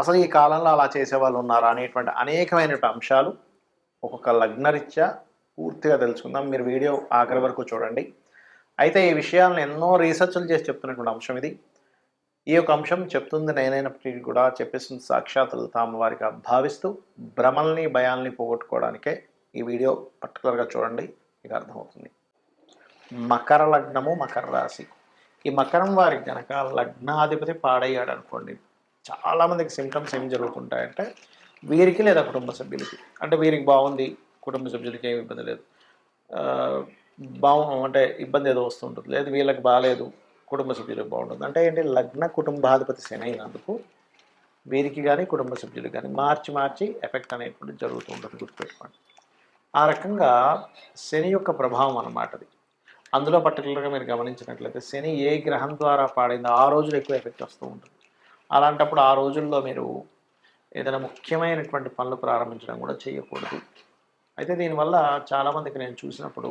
అసలు ఈ కాలంలో అలా చేసేవాళ్ళు ఉన్నారా అనేటువంటి అనేకమైనటువంటి అంశాలు ఒక్కొక్క లగ్నరీత్యా పూర్తిగా తెలుసుకుందాం. మీరు వీడియో ఆఖరి వరకు చూడండి. అయితే ఈ విషయాలను ఎన్నో రీసెర్చ్లు చేసి చెప్తున్నటువంటి అంశం ఇది. ఈ యొక్క అంశం చెప్తుంది నేనైనప్పటికీ కూడా చెప్పేస్తుంది సాక్షాత్ తాము వారికి భావిస్తూ భ్రమల్ని భయాల్ని పోగొట్టుకోవడానికే ఈ వీడియో పర్టికులర్గా చూడండి. మీకు అర్థమవుతుంది. మకర లగ్నము మకర రాశి. ఈ మకరం వారికి కనుక లగ్నాధిపతి పాడయ్యాడు అనుకోండి చాలామందికి సిమ్టమ్స్ ఏం జరుగుతుంటాయంటే వీరికి లేదా కుటుంబ సభ్యులకి. అంటే వీరికి బాగుంది కుటుంబ సభ్యులకి ఏమి ఇబ్బంది లేదు. బాగు అంటే ఇబ్బంది ఏదో వస్తుంటుంది లేదు వీళ్ళకి బాగాలేదు కుటుంబ సభ్యులకు బాగుంటుంది. అంటే ఏంటి లగ్న కుటుంబాధిపతి శని అయినందుకు వీరికి కానీ కుటుంబ సభ్యులకు కానీ మార్చి మార్చి ఎఫెక్ట్ అనేటువంటి జరుగుతూ ఉంటుంది గుర్తుపెట్టుకోండి. ఆ రకంగా శని యొక్క ప్రభావం అన్నమాట అది. అందులో పర్టికులర్గా మీరు గమనించినట్లయితే శని ఏ గ్రహం ద్వారా పాడైందో ఆ రోజులు ఎక్కువ ఎఫెక్ట్ వస్తూ ఉంటుంది. అలాంటప్పుడు ఆ రోజుల్లో మీరు ఏదైనా ముఖ్యమైనటువంటి పనులు ప్రారంభించడం కూడా చేయకూడదు. అయితే దీనివల్ల చాలామందికి నేను చూసినప్పుడు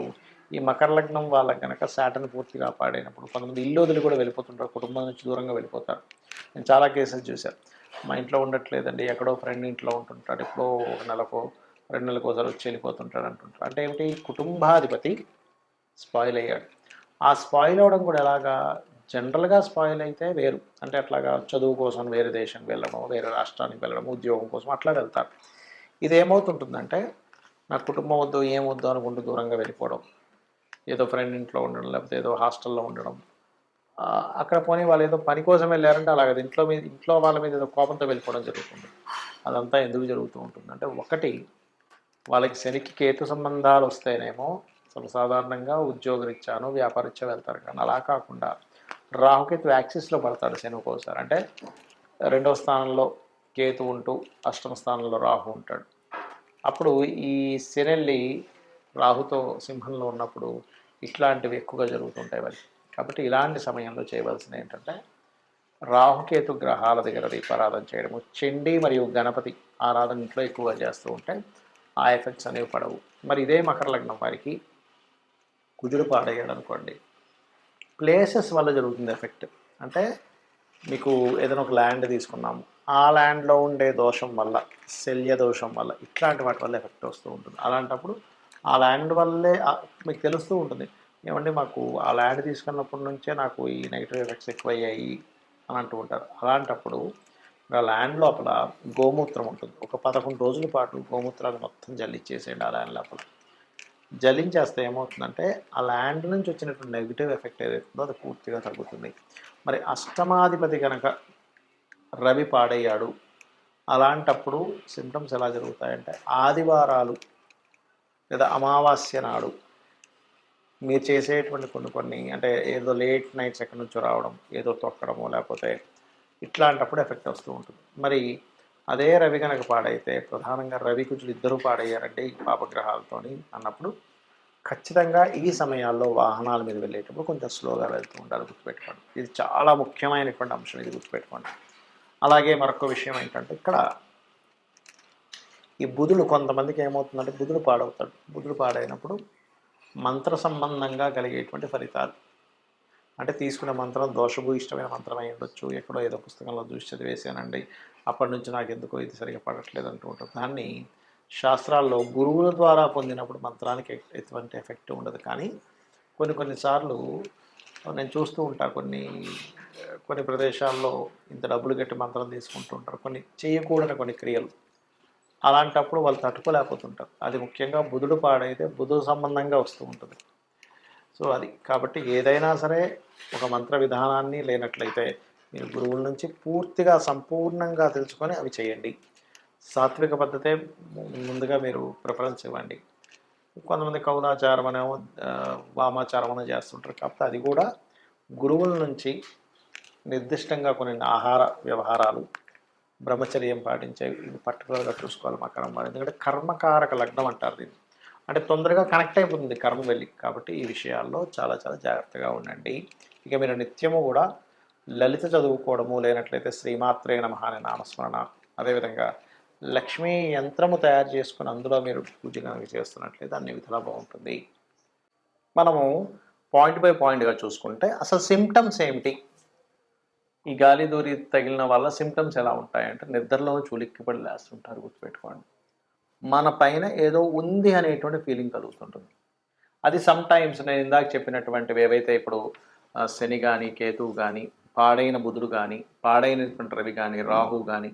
ఈ మకర లగ్నం వాళ్ళకి కనుక శాటన్ పూర్తిగా పాడైనప్పుడు కొంతమంది ఇల్లు వదిలి కూడా వెళ్ళిపోతుంటారు కుటుంబం నుంచి దూరంగా వెళ్ళిపోతారు. నేను చాలా కేసెస్ చూశాను. మా ఇంట్లో ఉండట్లేదండి ఎక్కడో ఫ్రెండ్ ఇంట్లో ఉంటుంటాడు ఎప్పుడో ఒక నెలకో రెండు నెలలకు ఒకసారి వచ్చి వెళ్ళిపోతుంటాడు అంటుంటారు. అంటే ఏమిటి? కుటుంబాధిపతి స్పాయిల్ అయ్యాడు. ఆ స్పాయిల్ అవ్వడం కూడా ఎలాగా జనరల్గా స్పాయిల్ అయితే వేరు. అంటే అట్లాగా చదువు కోసం వేరే దేశం వెళ్ళడం వేరే రాష్ట్రానికి వెళ్ళడం ఉద్యోగం కోసం అట్లా వెళ్తారు. ఇది ఏమవుతుంటుందంటే నా కుటుంబం వద్దు ఏం వద్దు అనుకుంటూ దూరంగా వెళ్ళిపోవడం. ఏదో ఫ్రెండ్ ఇంట్లో ఉండడం లేకపోతే ఏదో హాస్టల్లో ఉండడం. అక్కడ పోనీ వాళ్ళు ఏదో పని కోసం వెళ్ళారంటే అలాగే ఇంట్లో మీద ఇంట్లో వాళ్ళ మీద ఏదో కోపంతో వెళ్ళిపోవడం జరుగుతుంది. అదంతా ఎందుకు జరుగుతూ ఉంటుంది అంటే ఒకటి వాళ్ళకి శనికి కేతు సంబంధాలు వస్తేనేమో అసలు సాధారణంగా ఉద్యోగరీత్యాను వ్యాపారరీత్యా వెళ్తారు. కానీ అలా కాకుండా రాహుకేతు యాక్సిస్లో పడతాడు శని ఒక్కోసారి. అంటే రెండవ స్థానంలో కేతు ఉంటూ అష్టమ స్థానంలో రాహు ఉంటాడు. అప్పుడు ఈ శనెల్లి రాహుతో సింహంలో ఉన్నప్పుడు ఇట్లాంటివి ఎక్కువగా జరుగుతుంటాయి వారికి కాబట్టి ఇలాంటి సమయంలో చేయవలసింది ఏంటంటే రాహుకేతు గ్రహాల దగ్గర దీపారాధన చేయడము. చెండి మరియు గణపతి ఆరాధన ఇంట్లో ఎక్కువగా చేస్తూ ఉంటే ఆ ఎఫెక్ట్స్ అనేవి పడవు. మరి ఇదే మకర లగ్నం వారికి కుజుడు పాడేయడం అనుకోండి ప్లేసెస్ వల్ల జరుగుతుంది ఎఫెక్ట్ అంటే మీకు ఏదైనా ఒక ల్యాండ్ తీసుకున్నాము. ఆ ల్యాండ్లో ఉండే దోషం వల్ల శల్య దోషం వల్ల ఇట్లాంటి వాటి వల్ల ఎఫెక్ట్ వస్తూ ఉంటుంది. అలాంటప్పుడు ఆ ల్యాండ్ వల్లే మీకు తెలుస్తూ ఉంటుంది. ఏమంటే మాకు ఆ ల్యాండ్ తీసుకున్నప్పటి నుంచే నాకు ఈ నెగిటివ్ ఎఫెక్ట్స్ ఎక్కువయ్యాయి అని అంటూ ఉంటారు. అలాంటప్పుడు ఆ ల్యాండ్ లోపల గోమూత్రం ఉంటుంది. ఒక పదకొండు రోజుల పాటు గోమూత్రాలు మొత్తం జల్లిచ్చేసేయండి ఆ ల్యాండ్ లోపల. జలించేస్తే ఏమవుతుందంటే ఆ ల్యాండ్ నుంచి వచ్చినటువంటి నెగిటివ్ ఎఫెక్ట్ ఏదైతుందో అది పూర్తిగా తగ్గుతుంది. మరి అష్టమాధిపతి కనుక రవి పాడయ్యాడు అలాంటప్పుడు సిమ్టమ్స్ ఎలా జరుగుతాయంటే ఆదివారాలు లేదా అమావాస్య నాడు మీరు చేసేటువంటి కొన్ని కొన్ని అంటే ఏదో లేట్ నైట్స్ ఎక్కడి నుంచో రావడం ఏదో తొక్కడమో లేకపోతే ఇట్లాంటప్పుడు ఎఫెక్ట్ వస్తూ ఉంటుంది. మరి అదే రవి కనుక పాడైతే ప్రధానంగా రవి కుజులు ఇద్దరూ పాడయ్యారంటే ఈ పాపగ్రహాలతోని అన్నప్పుడు ఖచ్చితంగా ఈ సమయాల్లో వాహనాల మీద వెళ్ళేటప్పుడు కొంచెం స్లోగా వెళ్తూ ఉండాలి గుర్తుపెట్టుకోండి. ఇది చాలా ముఖ్యమైనటువంటి అంశం ఇది గుర్తుపెట్టుకోండి. అలాగే మరొక విషయం ఏంటంటే ఇక్కడ ఈ బుధుడు కొంతమందికి ఏమవుతుందంటే బుధుడు పాడవుతాడు. బుధుడు పాడైనప్పుడు మంత్ర సంబంధంగా కలిగేటువంటి ఫలితాలు అంటే తీసుకునే మంత్రం దోషభూయిష్టమైన మంత్రం అయి ఉండొచ్చు. ఎక్కడో ఏదో పుస్తకంలో చూసి చదివేశానండి. అప్పటి నుంచి నాకు ఎందుకో ఇది సరిగా పడట్లేదు అంటూ ఉంటారు. దాన్ని శాస్త్రాల్లో గురువుల ద్వారా పొందినప్పుడు మంత్రానికి ఎటువంటి ఎఫెక్ట్ ఉండదు. కానీ కొన్ని కొన్నిసార్లు నేను చూస్తూ ఉంటాను కొన్ని కొన్ని ప్రదేశాల్లో ఇంత డబ్బులు కట్టి మంత్రం తీసుకుంటూ ఉంటారు. కొన్ని చేయకూడని కొన్ని క్రియలు. అలాంటప్పుడు వాళ్ళు తట్టుకోలేకపోతుంటారు. అది ముఖ్యంగా బుధుడు పాడైతే బుధుడు సంబంధంగా వస్తూ ఉంటుంది. సో అది. కాబట్టి ఏదైనా సరే ఒక మంత్ర విధానాన్ని లేనట్లయితే మీరు గురువుల నుంచి పూర్తిగా సంపూర్ణంగా తెలుసుకొని అవి చేయండి. సాత్విక పద్ధతే ముందుగా మీరు ప్రిఫరెన్స్ ఇవ్వండి. కొంతమంది కౌలాచారం అనేమో వామాచారం అనే చేస్తుంటారు. కాబట్టి అది కూడా గురువుల నుంచి నిర్దిష్టంగా కొన్ని ఆహార వ్యవహారాలు బ్రహ్మచర్యం పాటించే ఇది పర్టికులర్గా చూసుకోవాలి మా కర్మ. వారు. ఎందుకంటే కర్మకారక లగ్నం అంటారు దీన్ని. అంటే తొందరగా కనెక్ట్ అయిపోతుంది కర్మ వెళ్ళి. కాబట్టి ఈ విషయాల్లో చాలా చాలా జాగ్రత్తగా ఉండండి. ఇక మీరు నిత్యము కూడా లలిత చదువుకోవడము లేనట్లయితే శ్రీమాత్రే నమ అనే నామస్మరణ. అదేవిధంగా లక్ష్మీ యంత్రము తయారు చేసుకుని అందులో మీరు పూజ కనుక చేస్తున్నట్లయితే అన్ని విధాలా బాగుంటుంది. మనము పాయింట్ బై పాయింట్గా చూసుకుంటే అసలు సిమ్టమ్స్ ఏమిటి? ఈ గాలి దూరి తగిలిన వల్ల సిమ్టమ్స్ ఎలా ఉంటాయంటే నిద్రలో చూలిక్కిపడి లేస్తుంటారు గుర్తుపెట్టుకోండి. మన పైన ఏదో ఉంది అనేటువంటి ఫీలింగ్ కలుగుతుంటుంది. అది సమ్ టైమ్స్ నేను ఇందాక చెప్పినటువంటివి ఏవైతే ఇప్పుడు శని కానీ కేతువు కానీ పాడైన బుధుడు కానీ పాడైనటువంటి రవి కానీ రాహు కానీ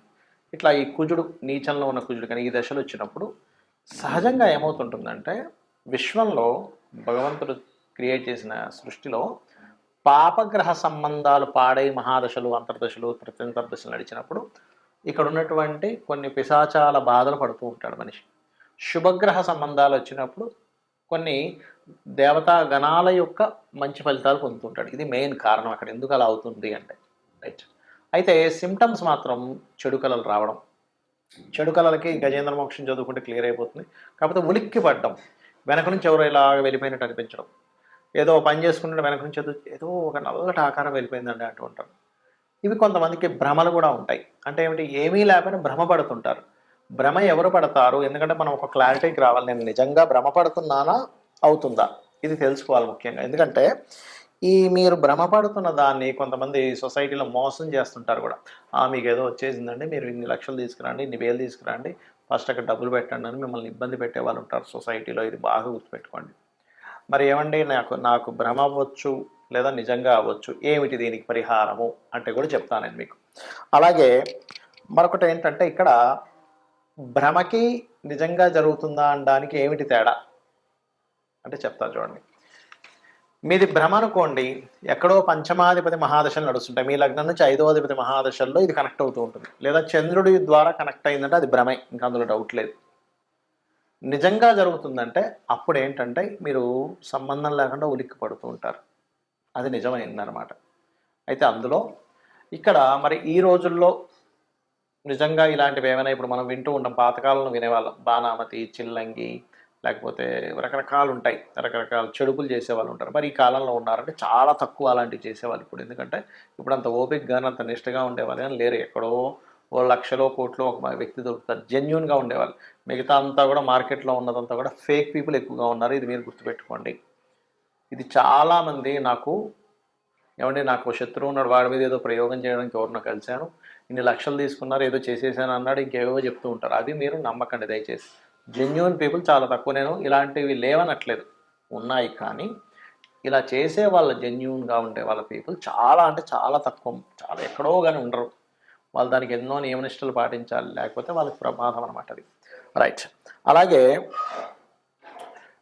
ఇట్లా ఈ కుజుడు నీచంలో ఉన్న కుజుడు కానీ ఈ దశలు వచ్చినప్పుడు సహజంగా ఏమవుతుంటుందంటే విశ్వంలో భగవంతుడు క్రియేట్ చేసిన సృష్టిలో పాపగ్రహ సంబంధాలు పాడై మహాదశలు అంతర్దశలు ప్రత్యంతర్దశలు నడిచినప్పుడు ఇక్కడ ఉన్నటువంటి కొన్ని పిశాచాల బాధలు పడుతూ ఉంటాడు మనిషి. శుభగ్రహ సంబంధాలు వచ్చినప్పుడు కొన్ని దేవతా గణాల యొక్క మంచి ఫలితాలు పొందుతుంటాడు. ఇది మెయిన్ కారణం అక్కడ. ఎందుకు అలా అవుతుంది అంటే రైట్. అయితే సిమ్టమ్స్ మాత్రం చెడు కళలు రావడం. చెడు కళలకి గజేంద్ర మోక్షం చదువుకుంటే క్లియర్ అయిపోతుంది. కాకపోతే ఉలిక్కి పడ్డం. వెనక నుంచి ఎవరో ఇలా వెళ్ళిపోయినట్టు అనిపించడం. ఏదో పని చేసుకుంటే వెనక నుంచి ఏదో ఏదో ఒక నల్లటి ఆకారం వెళ్ళిపోయిందండి అంటూ ఉంటారు. ఇవి కొంతమందికి భ్రమలు కూడా ఉంటాయి. అంటే ఏమిటి? ఏమీ లేకపోయినా భ్రమ పడుతుంటారు భ్రమ ఎవరు పడతారు? ఎందుకంటే మనం ఒక క్లారిటీకి రావాలి. నేను నిజంగా భ్రమ పడుతున్నానా అవుతుందా? ఇది తెలుసుకోవాలి ముఖ్యంగా. ఎందుకంటే ఈ మీరు భ్రమపడుతున్న దాన్ని కొంతమంది సొసైటీలో మోసం చేస్తుంటారు కూడా. "ఆ, మీకు ఏదో వచ్చేసిందండి. మీరు ఇన్ని లక్షలు తీసుకురండి ఇన్ని వేలు తీసుకురండి. ఫస్ట్ అక్కడ డబ్బులు పెట్టండి అని మిమ్మల్ని ఇబ్బంది పెట్టే వాళ్ళు ఉంటారు సొసైటీలో. ఇది బాగా గుర్తుపెట్టుకోండి. మరి ఏమండి? నాకు నాకు భ్రమ అవ్వచ్చు. లేదా నిజంగా అవ్వచ్చు. ఏమిటి దీనికి పరిహారము అంటే కూడా చెప్తాను నేను మీకు. అలాగే మరొకటి ఏంటంటే ఇక్కడ భ్రమకి నిజంగా జరుగుతుందా అనడానికి ఏమిటి తేడా అంటే చెప్తాను చూడండి. మీది భ్రమ అనుకోండి ఎక్కడో పంచమాధిపతి మహాదశలు నడుస్తుంటాయి. మీ లగ్నం నుంచి ఐదో అధిపతి మహాదశల్లో ఇది కనెక్ట్ అవుతూ ఉంటుంది. లేదా చంద్రుడి ద్వారా కనెక్ట్ అయిందంటే అది భ్రమే ఇంకా అందులో డౌట్ లేదు. నిజంగా జరుగుతుందంటే అప్పుడు ఏంటంటే మీరు సంబంధం లేకుండా ఉలిక్కి పడుతూ ఉంటారు. అది నిజమైందనమాట అయితే అందులో ఇక్కడ మరి ఈ రోజుల్లో నిజంగా ఇలాంటివి ఏమైనా ఇప్పుడు మనం వింటూ ఉంటాం పాతకాలంలో వినేవాళ్ళం. బాణామతి చిల్లంగి లేకపోతే రకరకాలు ఉంటాయి. రకరకాల చెడుపులు చేసేవాళ్ళు ఉంటారు. మరి ఈ కాలంలో ఉన్నారంటే చాలా తక్కువ అలాంటివి చేసేవాళ్ళు ఇప్పుడు. ఎందుకంటే ఇప్పుడు అంత ఓపిక కానీ అంత నిష్టగా ఉండేవాళ్ళు కానీ లేరు. ఎక్కడో ఓ లక్షలో కోట్లో ఒక వ్యక్తి దొరుకుతారు. జెన్యున్గా ఉండేవాళ్ళు. మిగతా అంతా కూడా మార్కెట్లో ఉన్నదంతా కూడా ఫేక్ పీపుల్ ఎక్కువగా ఉన్నారు. ఇది మీరు గుర్తుపెట్టుకోండి. ఇది చాలామంది నాకు ఏమంటే నాకు శత్రువు ఉన్నాడు వాడి మీద ఏదో ప్రయోగం చేయడానికి ఎవరినో కలిశాను. ఇన్ని లక్షలు తీసుకున్నారు ఏదో చేసేసాను అన్నాడు ఇంకేవో చెప్తూ ఉంటారు. అది మీరు నమ్మకండి దయచేసి. జెన్యున్ పీపుల్ చాలా తక్కువ. నేను ఇలాంటివి లేవనట్లేదు. ఉన్నాయి కానీ ఇలా చేసే వాళ్ళ జెన్యున్గా ఉండే వాళ్ళ పీపుల్ చాలా అంటే చాలా తక్కువ. చాలా ఎక్కడో కానీ ఉండరు. వాళ్ళు దానికి ఎన్నో నియమనిష్టలు పాటించాలి. లేకపోతే వాళ్ళకి ప్రమాదం అనమాట అది. రైట్ అలాగే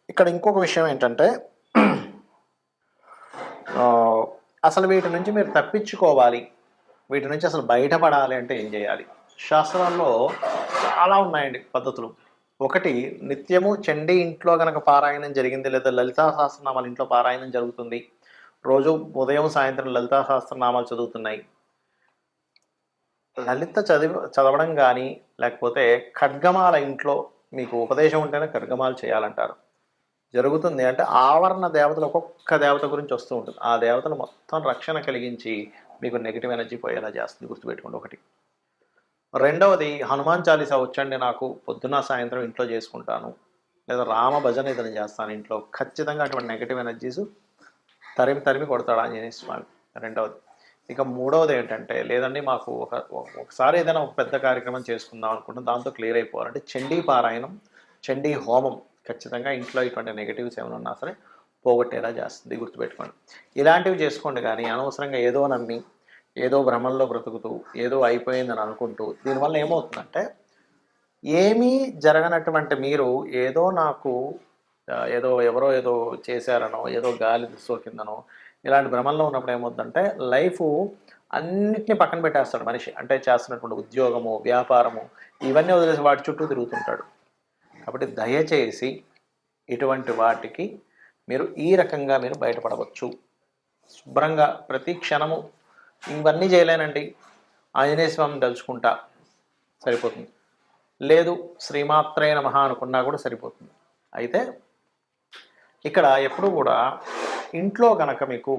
ఇక్కడ ఇంకొక విషయం ఏంటంటే అసలు వీటి నుంచి మీరు తప్పించుకోవాలి. వీటి నుంచి అసలు బయటపడాలి అంటే ఏం చేయాలి? శాస్త్రాల్లో చాలా ఉన్నాయండి పద్ధతులు. ఒకటి నిత్యము చండీ ఇంట్లో గనక పారాయణం జరిగింది లేదా లలితా సహస్రనామాలు ఇంట్లో పారాయణం జరుగుతుంది. రోజు ఉదయం సాయంత్రం లలితా సహస్రనామాలు చదువుతున్నాయి. లలిత చదివి చదవడం కానీ లేకపోతే ఖడ్గమాల ఇంట్లో మీకు ఉపదేశం ఉంటేనే ఖడ్గమాలు చేయాలంటారు. జరుగుతుంది. అంటే ఆవరణ దేవతలు ఒక్కొక్క దేవత గురించి వస్తూ ఉంటుంది. ఆ దేవతలు మొత్తం రక్షణ కలిగించి మీకు నెగిటివ్ ఎనర్జీ పోయేలా చేస్తుంది. గుర్తుపెట్టుకోండి ఒకటి. రెండవది హనుమాన్ చాలీసా వచ్చండి నాకు. పొద్దున సాయంత్రం ఇంట్లో చేసుకుంటాను. లేదా రామ భజన ఏదైనా చేస్తాను ఇంట్లో. ఖచ్చితంగా అటువంటి నెగిటివ్ ఎనర్జీస్ తరిమి తరిమి కొడతాడు ఆంజనేయ స్వామి. రెండవది. ఇక మూడవది ఏంటంటే లేదండి మాకు ఒక ఒకసారి ఏదైనా ఒక పెద్ద కార్యక్రమం చేసుకుందాం అనుకుంటాం దాంతో క్లియర్ అయిపోవాలంటే చండీ పారాయణం చండీ హోమం. ఖచ్చితంగా ఇంట్లో ఇటువంటి నెగిటివ్స్ ఏమైనా ఉన్నా సరే పోగొట్టేలా చేస్తుంది గుర్తుపెట్టుకోండి. ఇలాంటివి చేసుకోండి కానీ అనవసరంగా ఏదో నమ్మి ఏదో భ్రమంలో బ్రతుకుతూ ఏదో అయిపోయిందని అనుకుంటూ దీనివల్ల ఏమవుతుందంటే ఏమీ జరగనటువంటి మీరు ఏదో నాకు ఏదో ఎవరో ఏదో చేశారనో ఏదో గాలి సోకిందనో ఇలాంటి భ్రమంలో ఉన్నప్పుడు ఏమవుతుందంటే లైఫ్ అన్నిటిని పక్కన పెట్టేస్తాడు మనిషి. అంటే చేస్తున్నటువంటి ఉద్యోగము వ్యాపారము ఇవన్నీ వదిలేసి వాటి చుట్టూ తిరుగుతుంటాడు. కాబట్టి దయచేసి ఇటువంటి వాటికి మీరు ఈ రకంగా మీరు బయటపడవచ్చు. శుభ్రంగా ప్రతి క్షణము ఇవన్నీ చేయలేనండి. ఆంజనేయ స్వామిని తలుచుకుంటా సరిపోతుంది. లేదు శ్రీమాత్రే నమః అనుకున్నా కూడా సరిపోతుంది. అయితే ఇక్కడ ఎప్పుడు కూడా ఇంట్లో కనుక మీకు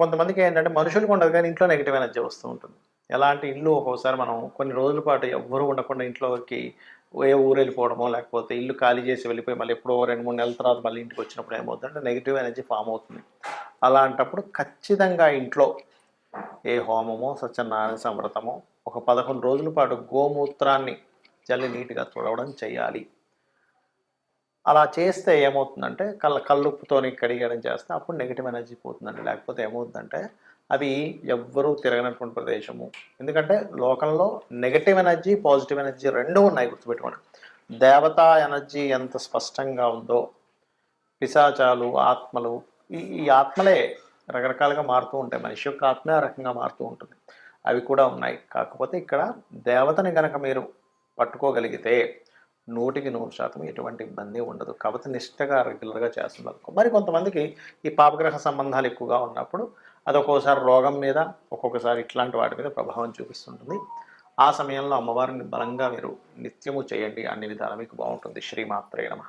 కొంతమందికి ఏంటంటే మనుషులకు ఉండదు కానీ ఇంట్లో నెగిటివ్ ఎనర్జీ వస్తూ ఉంటుంది. ఎలాంటి ఇల్లు ఒక్కోసారి మనం కొన్ని రోజుల పాటు ఎవ్వరూ ఉండకుండా ఇంట్లోకి ఏ ఊరు వెళ్ళిపోవడమో లేకపోతే ఇల్లు ఖాళీ చేసి వెళ్ళిపోయి మళ్ళీ ఎప్పుడో రెండు మూడు నెలల తర్వాత మళ్ళీ ఇంటికి వచ్చినప్పుడు ఏమవుతుందంటే నెగిటివ్ ఎనర్జీ ఫామ్ అవుతుంది. అలాంటప్పుడు ఖచ్చితంగా ఇంట్లో ఏ హోమమో సత్యనారాయణ సమృతమో ఒక పదకొండు రోజుల పాటు గోమూత్రాన్ని చల్లి నీట్గా తుడవడం చేయాలి. అలా చేస్తే ఏమవుతుందంటే కళ్ళ కల్లుప్పుతోని కడిగడం చేస్తే అప్పుడు నెగిటివ్ ఎనర్జీ పోతుందండి. లేకపోతే ఏమవుతుందంటే అవి ఎవ్వరూ తిరగనటువంటి ప్రదేశము. ఎందుకంటే లోకంలో నెగటివ్ ఎనర్జీ పాజిటివ్ ఎనర్జీ రెండూ ఉన్నాయి గుర్తుపెట్టుకోండి. దేవతా ఎనర్జీ ఎంత స్పష్టంగా ఉందో పిశాచాలు ఆత్మలు ఈ ఈ ఆత్మలే రకరకాలుగా మారుతూ ఉంటాయి. మనిషి యొక్క ఆత్మే ఆ రకంగా మారుతూ ఉంటుంది. అవి కూడా ఉన్నాయి. కాకపోతే ఇక్కడ దేవతని కనుక మీరు పట్టుకోగలిగితే నూటికి నూరు శాతం ఎటువంటి ఇబ్బంది ఉండదు. కాబట్టి నిష్టగా రెగ్యులర్గా చేస్తున్నారు. మరి కొంతమందికి ఈ పాపగ్రహ సంబంధాలు ఎక్కువగా ఉన్నప్పుడు అది ఒక్కోసారి రోగం మీద ఒక్కొక్కసారి ఇట్లాంటి వాటి మీద ప్రభావం చూపిస్తుంటుంది. ఆ సమయంలో అమ్మవారిని బలంగా మీరు నిత్యము చేయండి అన్ని విధాలు మీకు బాగుంటుంది. శ్రీమాత్రే నమ.